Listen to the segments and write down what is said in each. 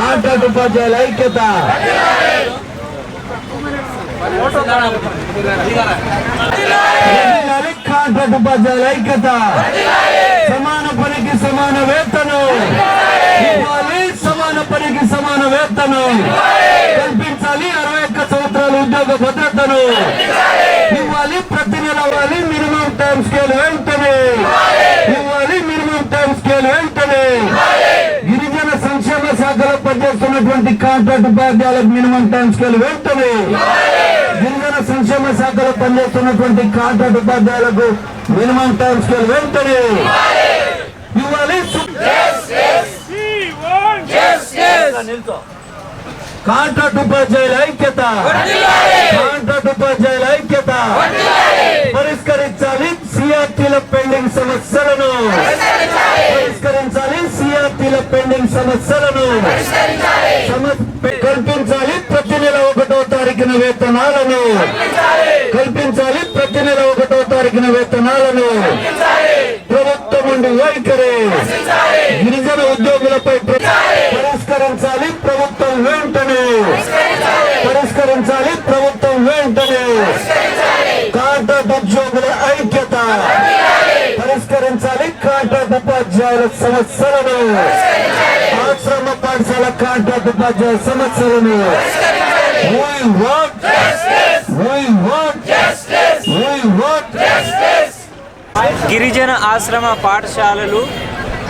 Contract ఉపాధ్యాయుల ఐక్యత. Contract ఉపాధ్యాయుల ఐక్యత. సమాన పనికి సమాన వేతనం. ఇవ్వాలి సమాన పనికి సమాన వేతనం. కల్పించాలి అరవై ఒక్క సంవత్సరాల ఉద్యోగ భద్రతను. ఇవ్వాలి ప్రతి నెల ఇవ్వాలి మినిమం టైం స్కేల్ వెంటనే. ఇవ్వాలి మినిమం టైం స్కేల్ వెంటనే. శాఖలో పనిచేస్తున్నటువంటి కాంట్రాక్ట్ ఉపాధ్యాయులకు మినిమం టైం స్కేల్ వెంటనే గిరిజన సంక్షేమ శాఖలో పనిచేస్తున్నటువంటి కాంట్రాక్ట్ ఉపాధ్యాయులకు మినిమం టైం స్కేల్ వెంటనే ఇవ్వాలి సు- కాంట్రాక్ట్ ఉపాధ్యాయుల ఐక్యత. కాంట్రాక్ట్ ఉపాధ్యాయుల ఐక్యత. పరిష్కరించాలి సిఆర్టీల పెండింగ్ సమస్యలను. పరిష్కరించాలి సిఆర్టీల పెండింగ్ సమస్యలను. పరిష్కరించాలి ప్రభుత్వం వెంటనే కాంట్రాక్ట్ ఉద్యోగుల ఐక్యత పరిష్కరించాలి. కాంట్రాక్ట్ ఉపాధ్యాయుల సమస్యలను ఆశ్రమ పాఠశాల కాంట్రాక్ట్ ఉపాధ్యాయుల సమస్యలను గిరిజన ఆశ్రమ పాఠశాలలు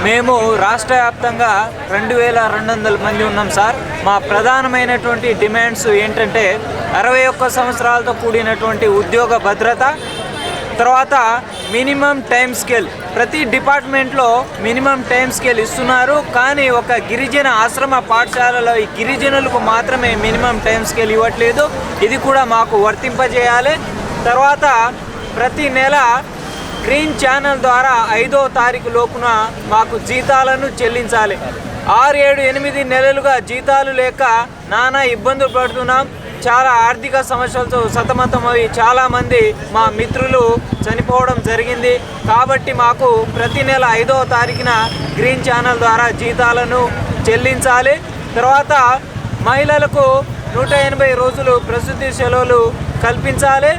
మేము రాష్ట్ర వ్యాప్తంగా రెండు వేల రెండు వందల మంది ఉన్నాం సార్. మా ప్రధానమైనటువంటి డిమాండ్స్ ఏంటంటే అరవై ఒక్క సంవత్సరాలతో కూడినటువంటి ఉద్యోగ భద్రత తర్వాత మినిమం టైం స్కేల్. ప్రతి డిపార్ట్మెంట్లో మినిమం టైం స్కేల్ ఇస్తున్నారు. కానీ ఒక గిరిజన ఆశ్రమ పాఠశాలలో ఈ గిరిజనులకు మాత్రమే మినిమం టైం స్కేల్ ఇవ్వట్లేదు. ఇది కూడా మాకు వర్తింపజేయాలి. తర్వాత ప్రతి నెల గ్రీన్ ఛానల్ ద్వారా ఐదో తారీఖు లోపున మాకు జీతాలను చెల్లించాలి. ఆరు ఏడు ఎనిమిది నెలలుగా జీతాలు లేక నానా ఇబ్బందులు పడుతున్నాం. చాలా ఆర్థిక సమస్యలతో సతమతమై చాలామంది మా మిత్రులు చనిపోవడం జరిగింది. కాబట్టి మాకు ప్రతి నెల ఐదవ తారీఖున గ్రీన్ ఛానల్ ద్వారా జీతాలను చెల్లించాలి. తర్వాత మహిళలకు నూట ఎనభై రోజులు ప్రసూతి సెలవులు కల్పించాలి.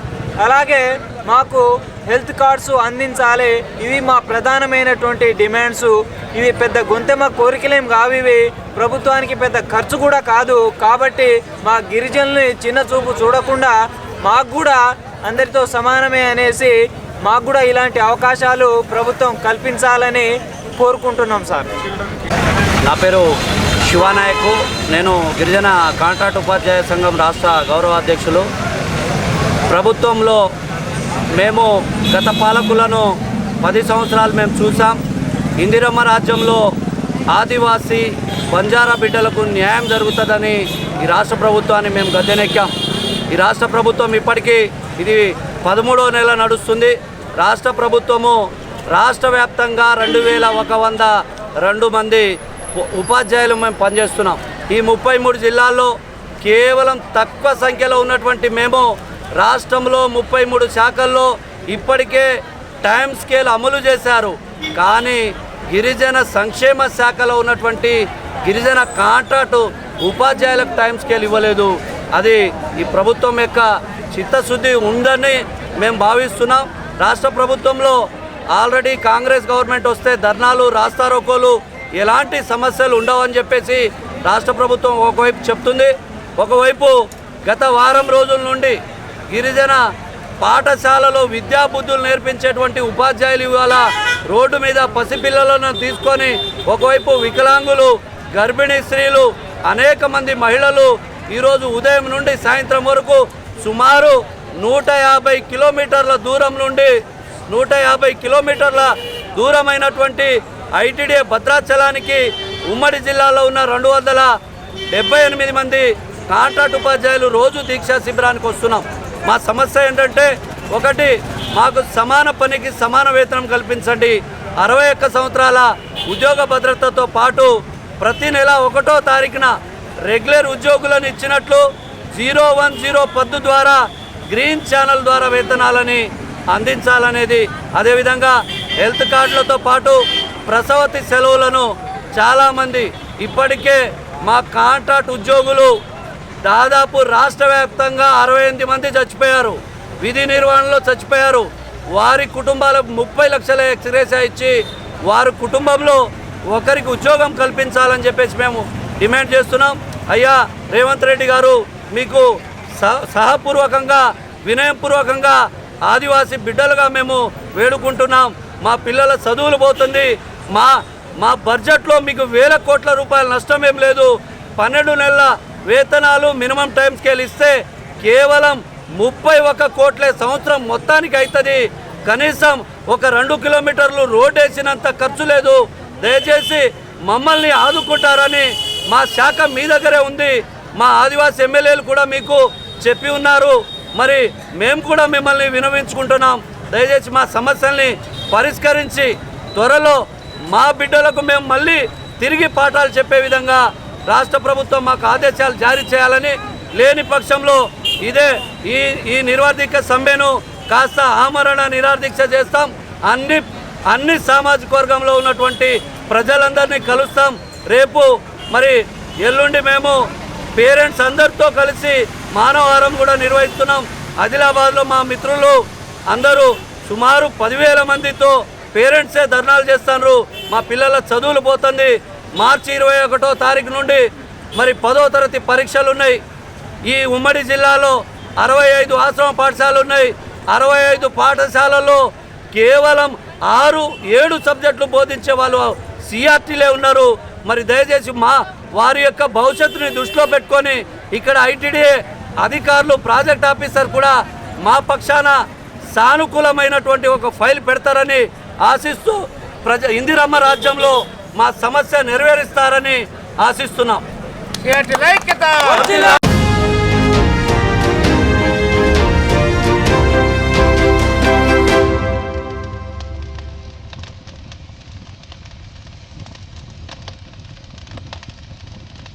అలాగే మాకు హెల్త్ కార్డ్స్ అందించాలి. ఇవి మా ప్రధానమైనటువంటి డిమాండ్స్. ఇవి పెద్ద గొంతెమ్మ కోరికలేం కావు ఇవి. ప్రభుత్వానికి పెద్ద ఖర్చు కూడా కాదు. కాబట్టి మా గిరిజనుల్ని చిన్న చూపు చూడకుండా మాకు కూడా అందరితో సమానమే అనేసి మాకు కూడా ఇలాంటి అవకాశాలు ప్రభుత్వం కల్పించాలని కోరుకుంటున్నాం సార్. నా పేరు శివానాయకు. నేను గిరిజన కాంట్రాక్ట్ ఉపాధ్యాయ సంఘం రాష్ట్ర గౌరవ అధ్యక్షులు. ప్రభుత్వంలో మేము గత పాలకులను పది సంవత్సరాలు మేము చూసాం ఇందిరమ్మ రాజ్యంలో ఆదివాసీ బంజారా బిడ్డలకు న్యాయం జరుగుతుందని ఈ రాష్ట్ర ప్రభుత్వాన్ని మేము గద్దెనెక్కాం. ఈ రాష్ట్ర ప్రభుత్వం ఇప్పటికీ ఇది పదమూడో నెల నడుస్తుంది. రాష్ట్ర ప్రభుత్వము రాష్ట్ర వ్యాప్తంగా రెండు వేల ఒక వంద రెండు మంది ఉపాధ్యాయులు మేము పనిచేస్తున్నాం. ఈ ముప్పై మూడు జిల్లాల్లో కేవలం తక్కువ సంఖ్యలో ఉన్నటువంటి మేము రాష్ట్రంలో ముప్పై మూడు శాఖల్లో ఇప్పటికే టైం స్కేల్ అమలు చేశారు. కానీ గిరిజన సంక్షేమ శాఖలో ఉన్నటువంటి గిరిజన కాంట్రాక్టు ఉపాధ్యాయులకు టైం స్కేల్ ఇవ్వలేదు. అది ఈ ప్రభుత్వం యొక్క చిత్తశుద్ధి ఉందని మేము భావిస్తున్నాం. రాష్ట్ర ప్రభుత్వంలో ఆల్రెడీ కాంగ్రెస్ గవర్నమెంట్ వస్తే ధర్నాలు రాస్తారోకోలు ఎలాంటి సమస్యలు ఉండవని చెప్పేసి రాష్ట్ర ప్రభుత్వం ఒకవైపు చెప్తుంది. ఒకవైపు గత వారం రోజుల నుండి గిరిజన పాఠశాలలో విద్యాబుద్ధులు నేర్పించేటువంటి ఉపాధ్యాయులు ఇవాళ రోడ్డు మీద పసిపిల్లలను తీసుకొని ఒకవైపు వికలాంగులు గర్భిణీ స్త్రీలు అనేక మంది మహిళలు ఈరోజు ఉదయం నుండి సాయంత్రం వరకు సుమారు నూట యాభై కిలోమీటర్ల దూరం నుండి నూట యాభై కిలోమీటర్ల దూరమైనటువంటి ఐటీడీఏ భద్రాచలానికి ఉమ్మడి జిల్లాలో ఉన్న రెండు వందల డెబ్బై ఎనిమిది మంది కాంట్రాక్ట్ ఉపాధ్యాయులు రోజు దీక్షా శిబిరానికి వస్తున్నాం. మా సమస్య ఏంటంటే ఒకటి మాకు సమాన పనికి సమాన వేతనం కల్పించండి. అరవై ఒక్క సంవత్సరాల ఉద్యోగ భద్రతతో పాటు ప్రతి నెల ఒకటో తారీఖున రెగ్యులర్ ఉద్యోగులను ఇచ్చినట్లు జీరో వన్ జీరో పద్దు ద్వారా గ్రీన్ ఛానల్ ద్వారా వేతనాలని అందించాలనేది. అదేవిధంగా హెల్త్ కార్డులతో పాటు ప్రసవతి సెలవులను చాలామంది ఇప్పటికే మా కాంట్రాక్ట్ ఉద్యోగులు దాదాపు రాష్ట్ర వ్యాప్తంగా అరవై ఎనిమిది మంది చచ్చిపోయారు. విధి నిర్వహణలో చచ్చిపోయారు. వారి కుటుంబాలకు ముప్పై లక్షల ఎక్స్రేసా ఇచ్చి వారి కుటుంబంలో ఒకరికి ఉద్యోగం కల్పించాలని చెప్పేసి మేము డిమాండ్ చేస్తున్నాం. అయ్యా రేవంత్ రెడ్డి గారు మీకు సహ- సహపూర్వకంగా వినయపూర్వకంగా ఆదివాసీ బిడ్డలుగా మేము వేడుకుంటున్నాం. మా పిల్లల చదువులు పోతుంది. మా మా బడ్జెట్లో మీకు వేల కోట్ల రూపాయల నష్టం ఏం లేదు. పన్నెండు నెలల వేతనాలు మినిమం టైం స్కేల్ ఇస్తే కేవలం ముప్పై ఒక్క కోట్లే సంవత్సరం మొత్తానికి అవుతుంది కనీసం ఒక రెండు కిలోమీటర్లు రోడ్ వేసినంత ఖర్చు లేదు. దయచేసి మమ్మల్ని ఆదుకుంటారని మా శాఖ మీ దగ్గరే ఉంది. మా ఆదివాసీ ఎమ్మెల్యేలు కూడా మీకు చెప్పి ఉన్నారు. మరి మేము కూడా మిమ్మల్ని వినవించుకుంటున్నాం. దయచేసి మా సమస్యల్ని పరిష్కరించి త్వరలో మా బిడ్డలకు మేము మళ్ళీ తిరిగి పాఠాలు చెప్పే విధంగా రాష్ట్ర ప్రభుత్వం మాకు ఆదేశాలు జారీ చేయాలని లేని పక్షంలో ఇదే ఈ ఈ నిర్వాధిక సమ్మెను కాస్త ఆమరణ నిరాదీక్ష చేస్తాం. అన్ని అన్ని సామాజిక వర్గంలో ఉన్నటువంటి ప్రజలందరినీ కలుస్తాం. రేపు మరి ఎల్లుండి మేము పేరెంట్స్ అందరితో కలిసి మానవహారం కూడా నిర్వహిస్తున్నాం. ఆదిలాబాద్లో మా మిత్రులు అందరూ సుమారు పదివేల మందితో పేరెంట్సే ధర్నాలు చేస్తున్నారు మా పిల్లల చదువులు పోతుంది. మార్చి ఇరవై ఒకటో తారీఖు నుండి మరి పదో తరగతి పరీక్షలు ఉన్నాయి. ఈ ఉమ్మడి జిల్లాలో అరవై ఐదు ఆశ్రమ పాఠశాలలు ఉన్నాయి. అరవై ఐదు పాఠశాలల్లో కేవలం ఆరు ఏడు సబ్జెక్టులు బోధించే వాళ్ళు సిఆర్టీలే ఉన్నారు. మరి దయచేసి మా వారి యొక్క భవిష్యత్తుని దృష్టిలో పెట్టుకొని ఇక్కడ ఐటీడీఏ అధికారులు ప్రాజెక్ట్ ఆఫీసర్ కూడా మా పక్షాన సానుకూలమైనటువంటి ఒక ఫైల్ పెడతారని ఆశిస్తూ ప్రజ ఇందిరమ్మ రాజ్యంలో మా సమస్య నెరవేరుస్తారని ఆశిస్తున్నాం.